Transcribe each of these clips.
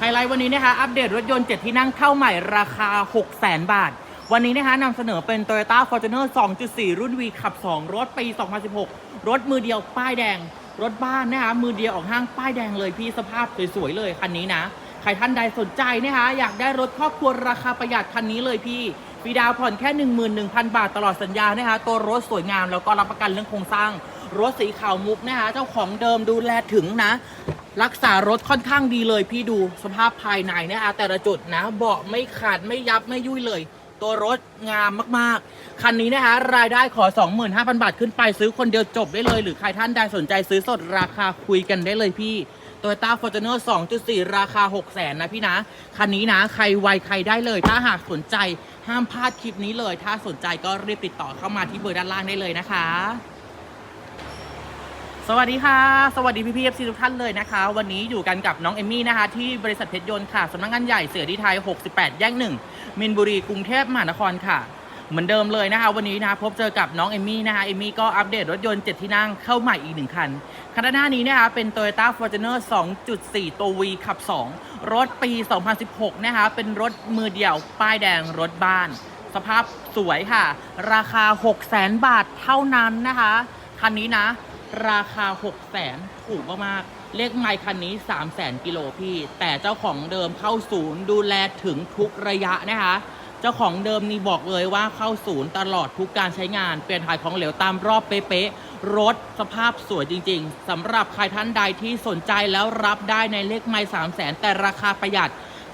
ไฮไลท์วันนี้นะคะอัปเดตรถยนต์ 7 ที่นั่งเข้าใหม่ราคา 6 0 0 0 0 0บาท วันนี้นะคะนำเสนอเป็น Toyota Fortuner 2.4 รุ่น V ขับ 2 รถปี 2016 รถมือเดียวป้ายแดง รถบ้านนะคะมือเดียวออกห้างป้ายแดงเลยพี่สภาพสวยๆเลยคันนี้นะ ใครท่านใดสนใจนะคะอยากได้รถครอบครัวราคาประหยัดคันนี้เลยพี่ฟรีดาวผ่อนแค่ 11,000 บาทตลอดสัญญานะคะตัวรถสวยงามแล้วก็รับประกันเรื่องโครงสร้าง รถสีขาวมุกนะคะ เจ้าของเดิมดูแลถึงนะ รักษารถค่อนข้างดีเลยพี่ดูสภาพภายในนะคะแต่ละจุดนะเบาะไม่ขาดไม่ยับไม่ยุ่ยเลย ตัวรถงามมากๆ คันนี้นะคะรายได้ขอ 25,000 บาทขึ้นไปซื้อคนเดียวจบได้เลย หรือใครท่านใดสนใจซื้อสดราคาคุยกันได้เลยพี่ Toyota Fortuner 2.4 ราคา 600,000นะพี่นะ คันนี้นะ ใครไวใครได้เลย ถ้าหากสนใจห้ามพลาดคลิปนี้เลย ถ้าสนใจก็รีบติดต่อเข้ามาที่เบอร์ด้านล่างได้เลยนะคะ สวัสดีค่ะ สวัสดีพี่พีเอฟซีทุกท่านเลยนะคะ วันนี้อยู่กันกับน้องเอมมี่นะคะ ที่บริษัทเพชรยนต์ค่ะสำนักงานใหญ่เสือดีไทย 68 แยกหนึ่งมินบุรีกรุงเทพมหานครค่ะ เหมือนเดิมเลยนะคะ วันนี้นะคะพบเจอกับน้องเอมมี่นะคะเอมมี่ก็อัปเดตรถยนต์ 7 ที่นั่งเข้าใหม่อีกหนึ่งคันคันด้านหน้านี้นะคะเป็น Toyota Fortuner 2.4 ตัว V ขับ 2 รถปี 2016 นะคะเป็นรถมือเดียวป้ายแดงรถบ้าน สภาพสวยค่ะ ราคา 600,000 บาทเท่านั้นนะคะคันนี้นะ ราคา 600,000ถูกมากๆเลขไมค์คันนี้ 300,000กิโลพี่ แต่เจ้าของเดิมเข้าศูนย์ดูแลถึงทุกระยะนะคะ เจ้าของเดิมนี่บอกเลยว่าเข้าศูนย์ตลอดทุกการใช้งาน เปลี่ยนถ่ายของเหลวตามรอบเป๊ะๆรถสภาพสวยจริง ๆสำหรับใครท่านใดที่สนใจแล้วรับได้ในเลขไมค์300,000แต่ราคาประหยัด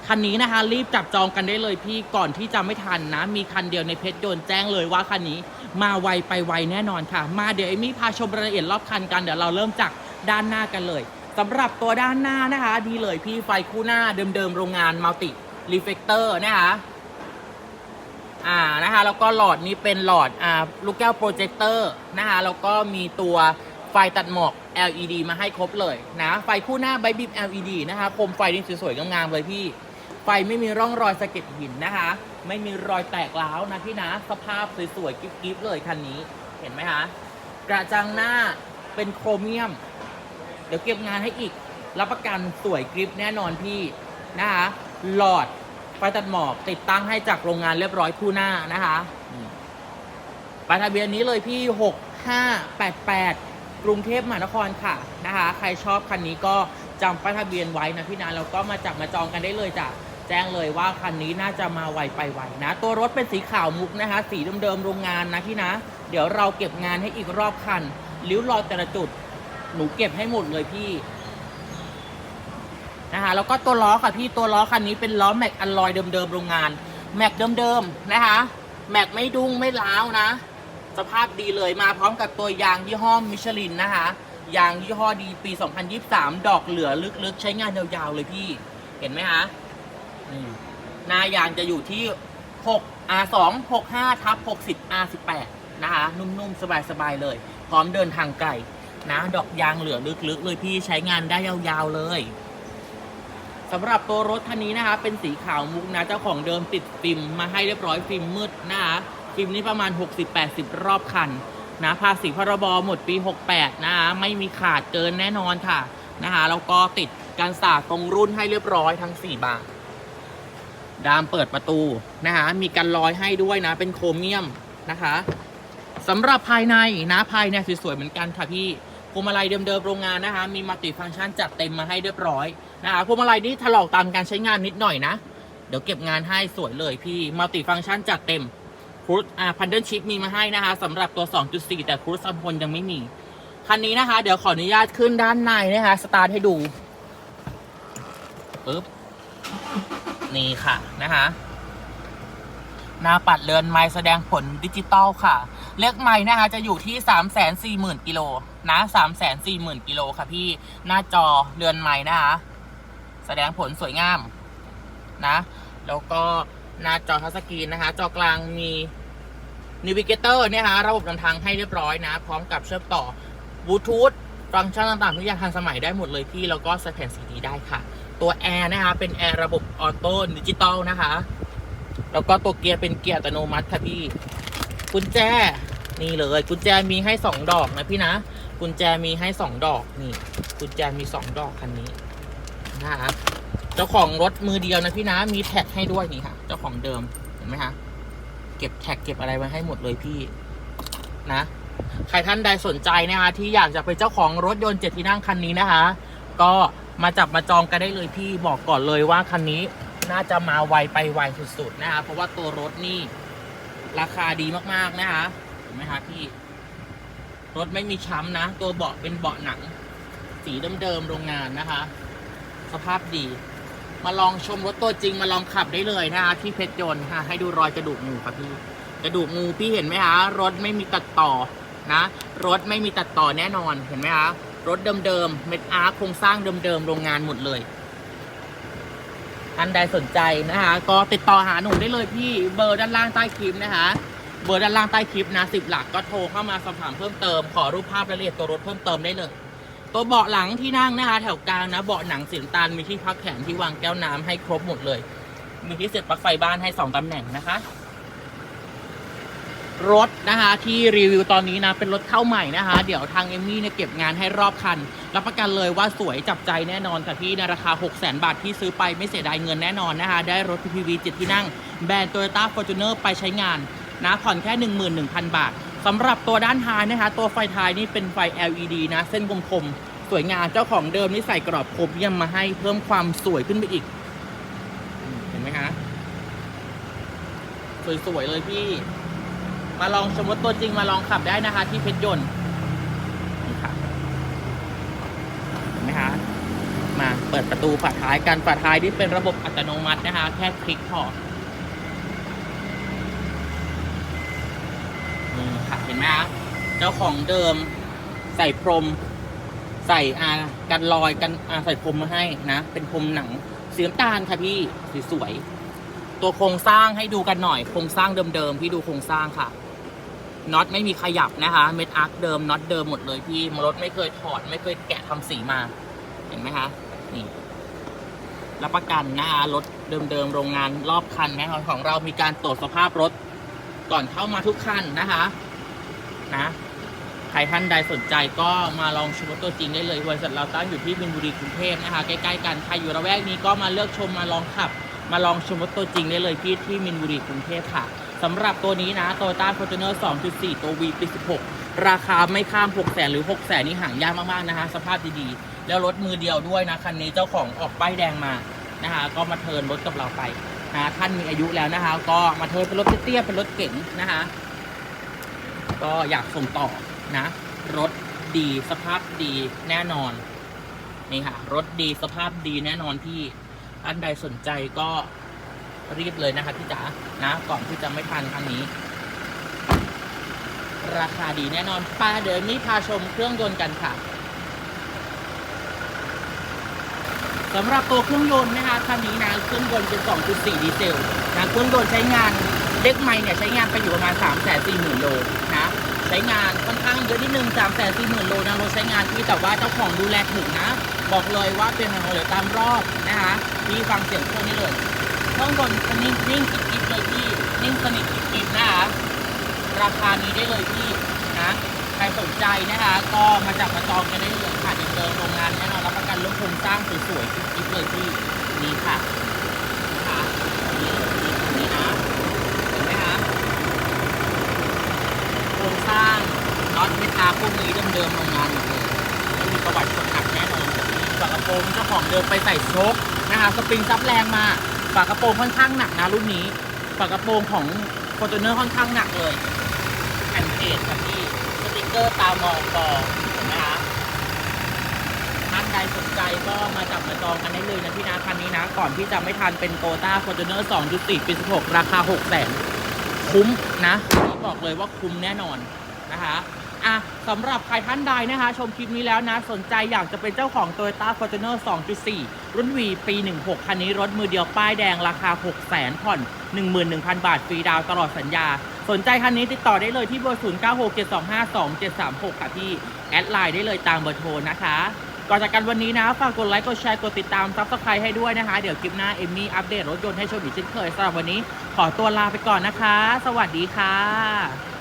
คันนี้นะคะ รีบจับจองกันได้เลยพี่ก่อนที่จะไม่ทันนะ มีคันเดียวในเพชรยนต์แจ้งเลยว่าคันนี้มาไวไปไวแน่นอนค่ะ มาเดี๋ยวเอมี่พาชมรายละเอียดรอบคันกันเดี๋ยวเราเริ่มจากด้านหน้ากันเลยสำหรับตัวด้านหน้านะคะ ดีเลยพี่ไฟคู่หน้าเดิมๆโรงงานมัลติรีเฟกเตอร์นะคะอ่านะคะแล้วก็หลอดนี้เป็นหลอดอ่าลูกแก้วโปรเจคเตอร์นะคะแล้วก็มีตัวไฟตัดหมอก LED มาให้ครบเลยนะ ไฟคู่หน้าไบบิบ LED นะคะโคมไฟนี่สวยๆงามๆเลยพี่ ไฟไม่มีร่องรอยสะเก็ดหินนะคะ ไม่มีรอยแตกร้าวนะพี่นะสภาพสวยๆกิ๊บๆเลยคันนี้เห็นไหมคะกระจังหน้าเป็นโครเมียม เดี๋ยวเก็บงานให้อีก รับประกันสวยกริปแน่นอนพี่นะคะหลอดไฟตัดหมอกติดตั้งให้จากโรงงานเรียบร้อยคู่หน้านะคะปาทะเบียนนี้เลยพี่ 6588 กรุงเทพมหานครค่ะนะคะ ใครชอบคันนี้ก็จำป้ายทะเบียนไว้นะพี่นะแล้วก็มาจับมาจองกันได้เลยจ้ะ แจ้งเลยว่าคันนี้น่าจะมาไวไปไวนะ ตัวรถเป็นสีขาวมุกนะคะ สีเดิมๆโรงงานนะพี่นะ เดี๋ยวเราเก็บงานให้อีกรอบคันริ้วรอยแต่ละจุด หนูเก็บให้หมดเลยพี่นะคะแล้วก็ตัวล้อค่ะพี่ตัวล้อคันนี้เป็นล้อแม็กอลลอยเดิมๆโรงงานแม็กเดิมๆนะคะแม็กไม่ดุ้งไม่ล้าวนะ สภาพดีเลยมาพร้อมกับตัวยางยี่ห้อมิชลินนะคะยางยี่ห้อดีปี 2023 ดอกเหลือลึกๆ ใช้งานยาวๆเลยพี่ เห็นไหมคะ อืมหน้ายางจะอยู่ที่ 6 R2 65ทับ60 R18 นะคะ นุ่มๆ สบาย ๆ เลย พร้อมเดินทางไกลนะ ดอกยางเหลือลึก ๆ เลยพี่ใช้งานได้ยาวๆ เลยสำหรับตัวรถคันนี้นะคะ เป็นสีขาวมุกนะ เจ้าของเดิมติดฟิล์มมาให้เรียบร้อยฟิล์มมืดนะคะฟิล์มนี้ประมาณ 60-80 รอบคันนะภาษีพรบหมดปี 68 นะคะไม่มีขาดเกินแน่นอนค่ะนะคะแล้วก็ติดการสาดตรงรุ่นให้เรียบร้อยทั้ง 4 บาน ดามเปิดประตูนะคะมีกันรอยให้ด้วยนะ เป็นโครเมียมนะคะสำหรับภายในนะภายในสวยๆเหมือนกันค่ะพี่พวงมาลัยเดิมๆโรงงานนะคะ มีมัลติฟังก์ชันจัดเต็มมาให้เรียบร้อยนะคะพวงมาลัยนี่ถลอกตามการใช้งานนิดหน่อยนะ เดี๋ยวเก็บงานให้สวยเลยพี่มัลติฟังก์ชันจัดเต็มครูดอ่าพันเดิลชิปมีมาให้นะคะสำหรับตัว 2.4 แต่ครูดซัมพลยังไม่มีคันนี้นะคะ เดี๋ยวขออนุญาตขึ้นด้านในนะคะ สตาร์ทให้ดูปึ๊บ นี่ค่ะนะคะ หน้าปัดเรือนไม้แสดงผลดิจิตอลค่ะ เลขไม้นะคะ จะอยู่ที่3 4 0 0 0 0กิโลนะ3 4 0 0 0 0กิโลค่ะพี่หน้าจอเรือนไม้นะคะ แสดงผลสวยงามนะ แล้วก็หน้าจอทัชสกรีนนะคะ จอกลางมีนิวิเกเตอร์เนี่ยคะระบบนำทางให้เรียบร้อยนะ พร้อมกับเชื่อมต่อบลูทูธฟังก์ชันต่างๆทุกอย่างทันสมัยได้หมดเลยพี่ แล้วก็ใส่แผนซีดีได้ค่ะ ตัวแอร์นะคะ เป็นแอร์ระบบออโต้ดิจิตอลนะคะ แล้วก็ตัวเกียร์เป็นเกียร์อัตโนมัติค่ะพี่ กุญแจ นี่เลย กุญแจมีให้สองดอกนะพี่นะ กุญแจมีให้สองดอกนี่ กุญแจมีสองดอกคันนี้นะคะเจ้าของรถมือเดียวนะพี่นะ มีแท็กให้ด้วยนี่ค่ะ เจ้าของเดิมเห็นไหมคะ เก็บแท็กเก็บอะไรไว้ให้หมดเลยพี่นะใครท่านใดสนใจนะคะที่อยากจะเป็นเจ้าของรถยนต์เจ็ดที่นั่งคันนี้นะคะ ก็ มาจับมาจองกันได้เลยพี่บอกก่อนเลยว่าคันนี้น่าจะมาไวไปไวสุดๆนะคะเพราะว่าตัวรถนี่ ราคาดีมากๆนะคะเห็นไหมคะพี่ รถไม่มีช้ำนะ ตัวเบาะเป็นเบาะหนัง สีเดิมๆโรงงานนะคะ สภาพดี มาลองชมรถตัวจริงมาลองขับได้เลยนะคะที่เพชรยนต์ค่ะให้ดูรอยกระดูกงูครับพี่กระดูกงูพี่เห็นไหมคะรถไม่มีตัดต่อนะ รถไม่มีตัดต่อแน่นอนเห็นไหมคะ รถเดิมๆ เม็ดอาร์โครงสร้างเดิมๆ โรงงานหมดเลยท่านใดสนใจนะคะ ก็ติดต่อหาหนุ่มได้เลยพี่เบอร์ด้านล่างใต้คลิปนะคะ เบอร์ด้านล่างใต้คลิปนะสิบหลักก็โทรเข้ามาสอบถามเพิ่มเติม ขอรูปภาพรายละเอียดตัวรถเพิ่มเติมได้เลย ตัวเบาะหลังที่นั่งนะคะ แถวกลางนะ เบาะหนังสีน้ำตาลมีที่พักแขนที่วางแก้วน้ำให้ครบหมดเลย มีที่เสียบปลั๊กไฟบ้านให้สองตำแหน่งนะคะ รถนะคะที่รีวิวตอนนี้นะเป็นรถเข้าใหม่นะคะ เดี๋ยวทางเอมมี่เนี่ยเก็บงานให้รอบคัน รับประกันเลยว่าสวยจับใจแน่นอนค่ะพี่ในราคา 6 0 0 0 0 0 บาทที่ซื้อไปไม่เสียดายเงินแน่นอนนะคะได้รถ PPV 7ที่นั่ง แบรนด์ Toyota Fortuner ไปใช้งานนะผ่อนแค่ 11,000 บาทสำหรับตัวด้านท้ายนะคะ ตัวไฟท้ายนี่เป็นไฟ LED นะ เส้นคมๆสวยงามเจ้าของเดิมนี่ใส่กรอบโครเมียมมาให้เพิ่มความสวยขึ้นไปอีกเห็นไหมคะสวยๆเลยพี่ มาลองชมรถตัวจริงมาลองขับได้นะคะ ที่เพชรยนต์นี่ค่ะเห็นไหมคะมาเปิดประตูฝาท้ายกันฝาท้ายที่เป็นระบบอัตโนมัตินะคะ แค่คลิกพอนี่ค่ะเห็นไหมคะเจ้าของเดิมใส่พรม ใส่อากันรอยกันอาใส่พรมมาให้นะ เป็นพรมหนังสีน้ำตาลค่ะพี่สวยๆตัวโครงสร้างให้ดูกันหน่อย โครงสร้างเดิมๆ พี่ดูโครงสร้างค่ะ น็อตไม่มีขยับนะคะ เม็ดอาร์คเดิมน็อตเดิมหมดเลยพี่รถไม่เคยถอด ไม่เคยแกะทำสีมา เห็นไหมคะ นี่รับประกันนะคะรถเดิมๆโรงงานรอบคันนะคะของเรามีการตรวจสภาพรถก่อนเข้ามาทุกคันนะคะ นะใครท่านใดสนใจก็มาลองชมรถตัวจริงได้เลยบริษัทเราตั้งอยู่ที่บินบุรีกรุงเทพนะคะ ใกล้ๆกันใครอยู่ระแวกนี้ก็มาเลือกชมมาลองขับ มาลองชมรถตัวจริงได้เลยพี่ที่มินบุรีกรุงเทพค่ะ สำหรับตัวนี้นะ Toyota Fortuner 2.4 ตัว V ปี16 ราคาไม่ข้าม 6 0 0 0 0หรือ 6 0 0 0 0นี่ห่างยากมาก ๆ นะคะ สภาพดี ๆ แล้วรถมือเดียวด้วยนะ คันนี้เจ้าของออกป้ายแดงมานะคะ ก็มาเทิร์นรถกับเราไปนะท่านมีอายุแล้วนะคะ ก็มาเทิร์นเป็นรถเตี้ยเป็นรถเก๋งนะคะ ก็อยากส่งต่อนะ รถดีสภาพดีแน่นอนนี่ค่ะรถดีสภาพดีแน่นอนที่ท่านใดสนใจก็ รีบเลยนะคะพี่จ๋านะ ก่อนที่จะไม่ทันคันนี้ ราคาดีแน่นอนป้าเดี๋ยวนี้พาชมเครื่องยนต์กันค่ะสำหรับตัวเครื่องยนต์นะคะคันนี้นะเครื่องยนต์เป็น 2.4 ดีเซลนะเครื่องยนต์ใช้งานเล็กไม่เนี่ยใช้งานไปอยู่ประมาณ 3 4 0 0 0 0 โลนะใช้งานค่อนข้างเยอะนิดนึง 3 4 0 0 0 0 โลนะรถใช้งานที่แต่ว่าเจ้าของดูแลถึงนะ บอกเลยว่าเป็นของเหลือตามรอบนะคะพี่ฟังเสียงเครื่องนี้เลย เครื่องยนต์คันนิ่งนิ่งกิ๊บๆเลยพี่นิ่งสนิทกิ๊บๆนะคะราคานี้ได้เลยพี่นะใครสนใจนะคะ ก็มาจับมาจองกันได้เลยค่ะเดิมๆโรงงานแน่นอนรับประกันเรื่องโครงสร้างสวยๆกิ๊บๆเลยพี่นี่ค่ะนะคะนี่เลยนี่นี่นะเห็นไหมคะโครงสร้างน็อตเมทาพวกนี้เดิมๆโรงงานหมดเลยไม่มีประวัติคนหักแน่นอนฝากระโปรงเจ้าของเดิมไปใส่โชคนะคะสปริงซับแรงมา ฝากระโปรงค่อนข้างหนักนะรุ่นนี้ฝากระโปรงของฟอร์จูเนอร์ค่อนข้างหนักเลยแผ่นเพจกับที่สติกเกอร์ตามองกอเห็นไหมคะท่านใดสนใจก็มาจับมาจองกันได้เลยนะพี่นะคันนี้นะ ก่อนที่จะไม่ทันเป็นโตต้าฟอร์จูเนอร์2.4ปี16ราคา6 0 0 0 0คุ้มนะ บอกเลยว่าคุ้มแน่นอนนะคะ อะสำหรับใครท่านใดนะคะ ชมคลิปนี้แล้วนะ สนใจอยากจะเป็นเจ้าของ Toyota Fortuner 2.4 รุ่น V ปี 16 คันนี้รถมือเดียวป้ายแดงราคา6 0 0 0 0 0ผ่อน 11,000 บาท ฟรีดาวตลอดสัญญา สนใจคันนี้ติดต่อได้เลยที่เบอร์ 0967252736 ค่ะพี่ แอดไลน์ได้เลยตามเบอร์โทรนะคะก่อนจากกันวันนี้นะ ฝากกดไลค์ กดแชร์ กดติดตามซับสไครต์ให้ด้วยนะคะ เดี๋ยวคลิปหน้า เอมมี่อัปเดตรถยนต์ให้ชมอีกเช่นเคยสำหรับวันนี้ ขอตัวลาไปก่อนนะคะ สวัสดีค่ะ